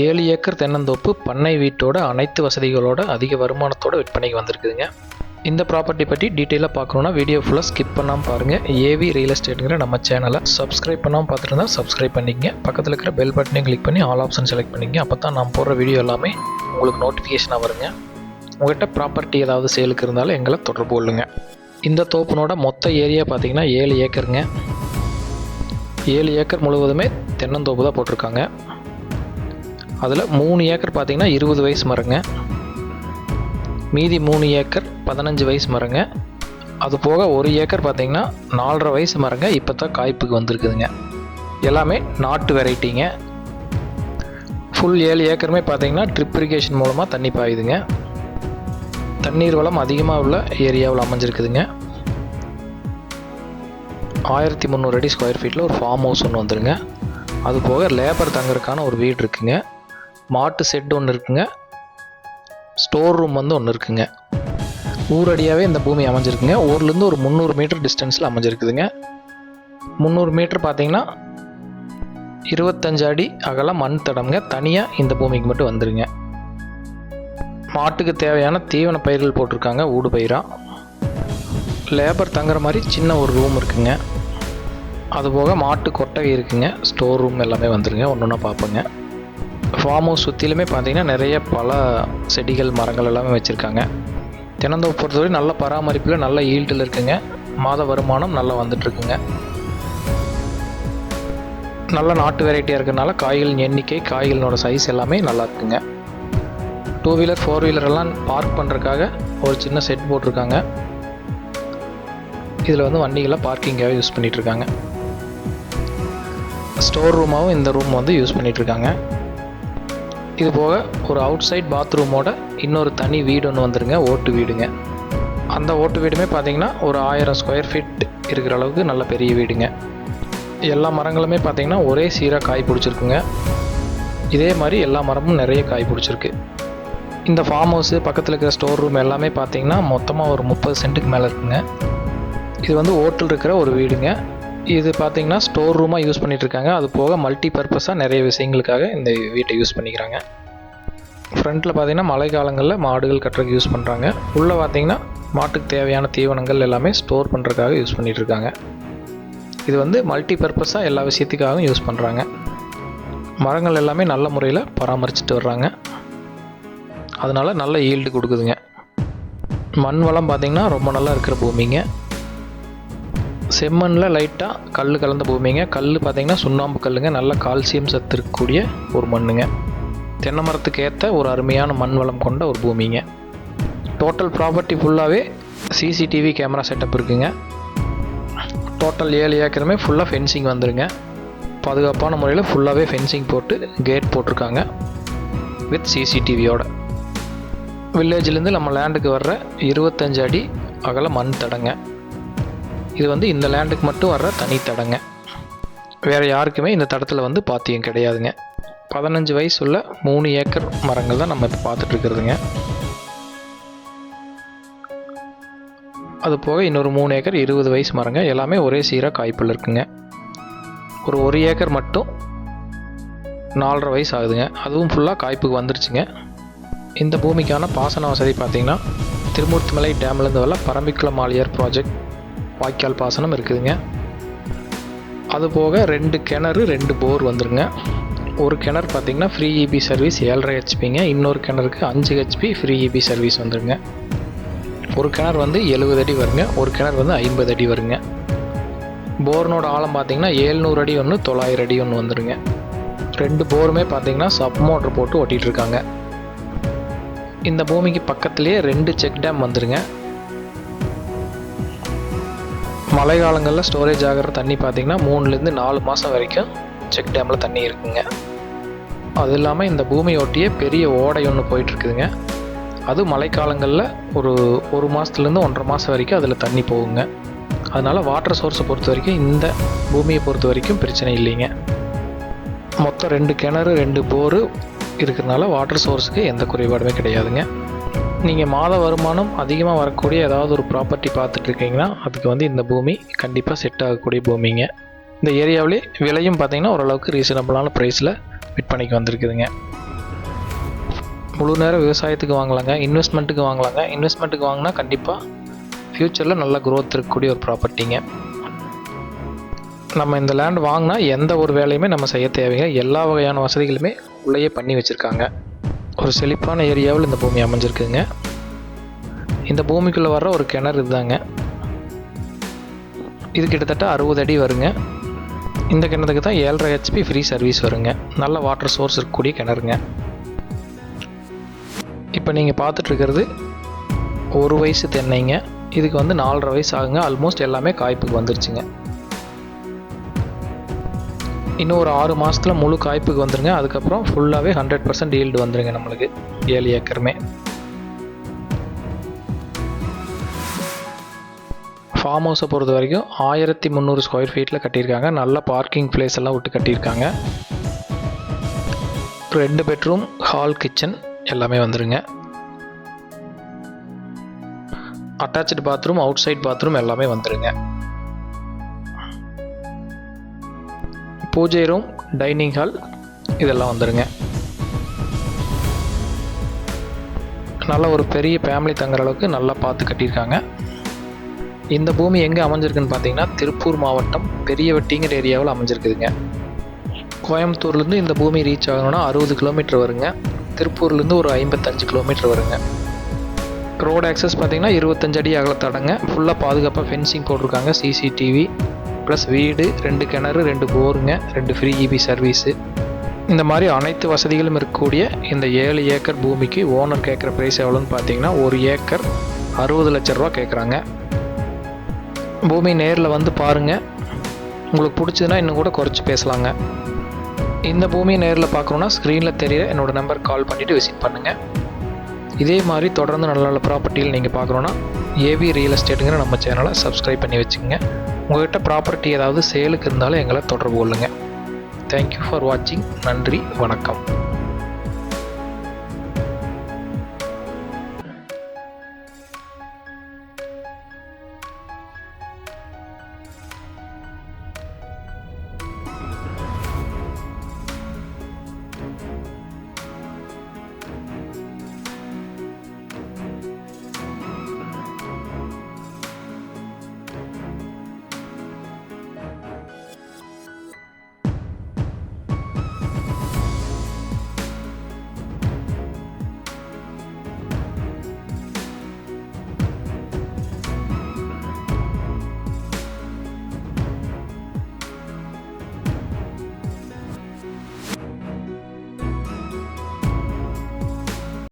ஏழு ஏக்கர் தென்னந்தோப்பு பண்ணை வீட்டோட அனைத்து வசதிகளோட அதிக வருமானத்தோட விற்பனைக்கு வந்திருக்குதுங்க. இந்த ப்ராப்பர்ட்டி பற்றி டீட்டெயிலாக பார்க்கணுன்னா வீடியோ ஃபுல்லாக ஸ்கிப் பண்ணாமல் பாருங்கள் ஏவி ரியல் எஸ்டேட்டுங்கிற நம்ம சேனலை சப்ஸ்கிரைப் பண்ணாமல் பார்த்துருந்தா சப்ஸ்கிரைப் பண்ணிக்கங்க. பக்கத்தில் இருக்கிற பெல் பட்டனையும் கிளிக் பண்ணி ஆல் ஆப்ஷன் செலக்ட் பண்ணிங்க அப்போ தான் நான் போடுற வீடியோ எல்லாமே உங்களுக்கு நோட்டிஃபிகேஷனாக வருங்க. உங்கள்கிட்ட ப்ராப்பர்ட்டி ஏதாவது சேலுக்கு இருந்தாலும் எங்களை தொடர்பு கொள்ளுங்க. இந்த தோப்புனோட மொத்த ஏரியா பார்த்தீங்கன்னா ஏழு ஏக்கருங்க. ஏழு ஏக்கர் முழுவதுமே தென்னந்தோப்பு தான் போட்டிருக்காங்க. அதில் மூணு ஏக்கர் பார்த்திங்கன்னா இருபது வயசு மரங்க. மீதி மூணு ஏக்கர் பதினஞ்சு வயசு மரங்க. அது போக ஒரு ஏக்கர் பார்த்திங்கன்னா நாலரை வயசு மரங்க இப்போ தான் காய்ப்புக்கு வந்திருக்குதுங்க. எல்லாமே நாட்டு வெரைட்டிங்க. ஃபுல் ஏழு ஏக்கருமே பார்த்தீங்கன்னா ட்ரிப் இரிகேஷன் மூலமாக தண்ணி பாயுதுங்க. தண்ணீர் வளம் அதிகமாக உள்ள ஏரியாவில் அமைஞ்சிருக்குதுங்க. ஆயிரத்தி முந்நூறு அடி ஸ்கொயர் ஃபீட்டில் ஒரு ஃபார்ம் ஹவுஸ் ஒன்று வந்துருங்க. அது போக லேபர் தங்குறதுக்கான ஒரு வீடு இருக்குங்க. மாட்டு செட் ஒன்று இருக்குங்க. ஸ்டோர் ரூம் வந்து ஒன்று இருக்குங்க. ஊரடியாகவே இந்த பூமி அமைஞ்சிருக்குங்க. ஊர்லேருந்து ஒரு முந்நூறு மீட்டர் டிஸ்டன்ஸில் அமைஞ்சிருக்குதுங்க. முந்நூறு மீட்டர் பார்த்தீங்கன்னா இருபத்தஞ்சு அடி அகலம் மண் தடம்ங்க. தனியாக இந்த பூமிக்கு மட்டும் வந்துருங்க. மாட்டுக்கு தேவையான தீவன பயிர்கள் போட்டிருக்காங்க. ஊடு பயிராக லேபர் தங்குற மாதிரி சின்ன ஒரு ரூம் இருக்குங்க. அதுபோக மாட்டு கொட்டகை இருக்குங்க. ஸ்டோர் ரூம் எல்லாமே வந்துருங்க. ஒன்று ஒன்றா பார்ப்போங்க ஃபார்ம் ஹவுஸ் சுற்றிலுமே பார்த்தீங்கன்னா நிறைய பல செடிகள் மரங்கள் எல்லாமே வச்சுருக்காங்க. தினந்தோப்பு பொறுத்தவரை நல்ல பராமரிப்பில் நல்ல ஈல்டில் இருக்குங்க. மாத வருமானம் நல்லா வந்துட்டுருக்குங்க. நல்ல நாட்டு வெரைட்டியாக இருக்கிறனால காய்களின் எண்ணிக்கை காய்களோட சைஸ் எல்லாமே நல்லா இருக்குங்க. டூ வீலர் ஃபோர் வீலர் எல்லாம் பார்க் பண்ணுறதுக்காக ஒரு சின்ன செட் போட்டிருக்காங்க. இதில் வந்து வண்டிகளை பார்க்கிங்காகவே யூஸ் பண்ணிகிட்ருக்காங்க ஸ்டோர் ரூமாகவும் இந்த ரூம் வந்து யூஸ் பண்ணிகிட்ருக்காங்க இது போக ஒரு அவுட் சைட் பாத்ரூமோட இன்னொரு தனி வீடு ஒன்று வந்துருங்க ஓட்டு வீடுங்க. அந்த ஓட்டு வீடுமே பார்த்திங்கன்னா ஒரு ஆயிரம் ஸ்கொயர் ஃபீட் இருக்கிற அளவுக்கு நல்ல பெரிய வீடுங்க. எல்லா மரங்களுமே பார்த்திங்கன்னா ஒரே சீராக காய் பிடிச்சிருக்குங்க. இதே மாதிரி எல்லா மரமும் நிறைய காய் பிடிச்சிருக்கு. இந்த ஃபார்ம் ஹவுஸு பக்கத்தில் இருக்கிற ஸ்டோர் ரூம் எல்லாமே பார்த்தீங்கன்னா மொத்தமாக ஒரு முப்பது சென்ட்டுக்கு மேலே இருக்குங்க. இது வந்து ஓட்டில் இருக்கிற ஒரு வீடுங்க. இது பார்த்திங்கன்னா ஸ்டோர் ரூமாக யூஸ் பண்ணிகிட்ருக்காங்க இருக்காங்க அது போக மல்டி பர்பஸாக நிறைய விஷயங்களுக்காக இந்த வீட்டை யூஸ் பண்ணிக்கிறாங்க. ஃப்ரண்ட்டில் பார்த்திங்கன்னா மழை காலங்களில் மாடுகள் கட்டுறதுக்கு யூஸ் பண்ணுறாங்க உள்ளே பார்த்திங்கன்னா மாட்டுக்கு தேவையான தீவனங்கள் எல்லாமே ஸ்டோர் பண்ணுறதுக்காக யூஸ் பண்ணிகிட்ருக்காங்க இருக்காங்க இது வந்து மல்டி பர்பஸாக எல்லா விஷயத்துக்காகவும் யூஸ் பண்ணுறாங்க மரங்கள் எல்லாமே நல்ல முறையில் பராமரிச்சுட்டு வர்றாங்க. அதனால் நல்ல ஈல்டு கொடுக்குதுங்க. மண் வளம் பார்த்திங்கன்னா ரொம்ப நல்லா இருக்கிற பூமிங்க. செம்மண்ணில் லைட்டாக கல் கலந்த பூமிங்க. கல் பார்த்திங்கன்னா சுண்ணாம்பு கல்லுங்க. நல்ல கால்சியம் சத்து இருக்கக்கூடிய ஒரு மண்ணுங்க. தென்னை மரத்துக்கு ஏற்ற ஒரு அருமையான மண் வளம் கொண்ட ஒரு பூமிங்க. டோட்டல் ப்ராப்பர்ட்டி ஃபுல்லாகவே சிசிடிவி கேமரா செட்டப் இருக்குங்க. டோட்டல் ஏழு ஏக்கருமே ஃபுல்லாக ஃபென்சிங் வந்துருங்க. பாதுகாப்பான முறையில் ஃபுல்லாகவே ஃபென்சிங் போட்டு கேட் போட்டிருக்காங்க. வித் சிசிடிவியோட வில்லேஜ்லேருந்து நம்ம லேண்டுக்கு வர்ற இருபத்தஞ்சு அடி அகல மண் தடங்க. இது வந்து இந்த லேண்டுக்கு மட்டும் வர்ற தனி தடங்க. வேறு யாருக்குமே இந்த தடத்தில் வந்து பாத்தியம் கிடையாதுங்க. பதினஞ்சு வயசு உள்ள மூணு ஏக்கர் மரங்கள் தான் நம்ம இப்போ பார்த்துட்ருக்குறதுங்க அது போக இன்னொரு மூணு ஏக்கர் இருபது வயசு மரங்க. எல்லாமே ஒரே சீராக காய்ப்பில் இருக்குங்க. ஒரு ஒரு ஏக்கர் மட்டும் நாலரை வயசு ஆகுதுங்க. அதுவும் ஃபுல்லாக காய்ப்புக்கு வந்துருச்சுங்க. இந்த பூமிக்கான பாசன வசதி பார்த்திங்கன்னா திருமூர்த்திமலை டேம்லேருந்து வரல பரம்பிக்குளம் ஆலியர் ப்ராஜெக்ட் வாய்க்கால் பாசனம் இருக்குதுங்க. அது போக ரெண்டு கிணறு ரெண்டு போர் வந்துருங்க. ஒரு கிணறு பார்த்தீங்கன்னா ஃப்ரீ இபி சர்வீஸ் ஏழரை ஹெச்பிங்க இன்னொரு கிணறுக்கு அஞ்சு ஹெச்பி ஃப்ரீ இபி சர்வீஸ் வந்துருங்க. ஒரு கிணறு வந்து எழுபது அடி வருங்க. ஒரு கிணறு வந்து ஐம்பது அடி வருங்க. போர்னோட ஆழம் பார்த்தீங்கன்னா ஏழ்நூறு அடி ஒன்று தொள்ளாயிரம் அடி ஒன்று வந்துருங்க. ரெண்டு போருமே பார்த்தீங்கன்னா சப் மோட்டர் போட்டு ஒட்டிகிட்ருக்காங்க இந்த பூமிக்கு பக்கத்துலேயே ரெண்டு செக் டேம் வந்துருங்க. மழை காலங்களில் ஸ்டோரேஜ் ஆகிற தண்ணி பார்த்திங்கன்னா மூணுலேருந்து நாலு மாதம் வரைக்கும் செக் டேமில் தண்ணி இருக்குங்க. அது இல்லாமல் இந்த பூமி ஒட்டியே பெரிய ஓடை ஒன்று போயிட்டுருக்குதுங்க. அது மழைக்காலங்களில் ஒரு ஒரு மாதத்துலேருந்து ஒன்றரை மாதம் வரைக்கும் அதில் தண்ணி போகுங்க. அதனால் வாட்டர் சோர்ஸை பொறுத்த வரைக்கும் இந்த பூமியை பொறுத்த வரைக்கும் பிரச்சனை இல்லைங்க. மொத்தம் ரெண்டு கிணறு ரெண்டு போரு இருக்கிறதுனால வாட்டர் சோர்ஸுக்கு எந்த குறைபாடுமே கிடையாதுங்க. நீங்கள் மாத வருமானம் அதிகமாக வரக்கூடிய ஏதாவது ஒரு ப்ராப்பர்ட்டி பார்த்துட்டு இருக்கீங்கன்னா அதுக்கு வந்து இந்த பூமி கண்டிப்பாக செட் ஆகக்கூடிய பூமிங்க. இந்த ஏரியாவிலே விலையும் பார்த்தீங்கன்னா ஓரளவுக்கு ரீசனபிளான ப்ரைஸில் விற்பனைக்கு வந்திருக்குதுங்க. முழு நேரம் விவசாயத்துக்கு வாங்கலாங்க இன்வெஸ்ட்மெண்ட்டுக்கு வாங்கலாங்க. இன்வெஸ்ட்மெண்ட்டுக்கு வாங்கினா கண்டிப்பாக ஃப்யூச்சரில் நல்ல க்ரோத் இருக்கக்கூடிய ஒரு ப்ராப்பர்ட்டிங்க நம்ம இந்த லேண்ட் வாங்கினா எந்த ஒரு வேலையுமே நம்ம செய்ய தேவைங்க எல்லா வகையான வசதிகளுமே உள்ளேயே பண்ணி வச்சுருக்காங்க. ஒரு செழிப்பான ஏரியாவில் இந்த பூமி அமைஞ்சிருக்குங்க. இந்த பூமிக்குள்ளே வர்ற ஒரு கிணறு இதுதாங்க. இது கிட்டத்தட்ட அறுபது அடி வருங்க. இந்த கிணத்துக்கு தான் ஏழரை ஹெச்பி ஃப்ரீ சர்வீஸ் வருங்க. நல்ல வாட்டர் சோர்ஸ் இருக்கக்கூடிய கிணறுங்க. இப்போ நீங்கள் பார்த்துட்ருக்கிறது ஒரு வயசு தென்னைங்க. இதுக்கு வந்து நாலரை வயசு ஆகுங்க. ஆல்மோஸ்ட் எல்லாமே காய்ப்புக்கு வந்துருச்சுங்க. இன்னும் ஒரு ஆறு மாதத்தில் முழு காய்ப்புக்கு வந்துருங்க. அதுக்கப்புறம் ஃபுல்லாகவே ஹண்ட்ரட் பர்சன்ட் ஈல்டு வந்துருங்க நம்மளுக்கு. ஏழு ஏக்கருமே. ஃபார்ம் ஹவுஸை பொறுத்த வரைக்கும் ஆயிரத்தி முந்நூறு ஸ்கொயர் ஃபீட்டில் கட்டியிருக்காங்க. நல்ல பார்க்கிங் பிளேஸ் எல்லாம் விட்டு கட்டியிருக்காங்க. ரெண்டு பெட்ரூம் ஹால் கிச்சன் எல்லாமே வந்துருங்க. Attach bathroom outside bathroom எல்லாமே வந்துருங்க. பூஜை ரூம் டைனிங் ஹால் இதெல்லாம் வந்துடுங்க நல்ல ஒரு பெரிய ஃபேமிலி தங்குற அளவுக்கு நல்லா பார்த்து கட்டியிருக்காங்க. இந்த பூமி எங்கே அமைஞ்சிருக்குன்னு பார்த்தீங்கன்னா திருப்பூர் மாவட்டம் பெரியவட்டிங்கிற ஏரியாவில் அமைஞ்சிருக்குதுங்க. கோயம்புத்தூர்லேருந்து இந்த பூமி ரீச் ஆகணும்னா அறுபது கிலோமீட்டர் வருங்க. திருப்பூர்லேருந்து ஒரு ஐம்பத்தஞ்சு கிலோமீட்டர் வருங்க. ரோடு ஆக்சஸ் பார்த்தீங்கன்னா இருபத்தஞ்சு அடி அகலத்தடங்க. ஃபுல்லாக பாதுகாப்பாக ஃபென்சிங் போட்டிருக்காங்க சிசிடிவி ப்ளஸ் வீடு ரெண்டு கிணறு ரெண்டு போருங்க ரெண்டு ஃப்ரீ இபி சர்வீஸு இந்த மாதிரி அனைத்து வசதிகளும் இருக்கக்கூடிய இந்த ஏழு ஏக்கர் பூமிக்கு ஓனர் கேட்குற ப்ரைஸ் எவ்வளோன்னு பார்த்தீங்கன்னா ஒரு ஏக்கர் அறுபது லட்ச ரூபா கேட்குறாங்க பூமி நேரில் வந்து பாருங்கள் உங்களுக்கு பிடிச்சதுன்னா இன்னும் கூட குறைச்சி பேசலாங்க. இந்த பூமியை நேரில் பார்க்கணுன்னா ஸ்க்ரீனில் தெரியிற என்னோடய நம்பர் கால் பண்ணிவிட்டு விசிட் பண்ணுங்கள் இதே மாதிரி தொடர்ந்து நல்ல நல்ல ப்ராப்பர்ட்டியில் நீங்கள் பார்க்கணுன்னா ஏவி ரியல் எஸ்டேட்டுங்கிற நம்ம சேனலை சப்ஸ்கிரைப் பண்ணி வச்சுக்கோங்க. உங்கள்கிட்ட ப்ராப்பர்ட்டி ஏதாவது சேலுக்கு இருந்தாலும் எங்களை தொடர்பு கொள்ளுங்கள் தேங்க்யூ ஃபார் வாட்சிங் நன்றி வணக்கம்.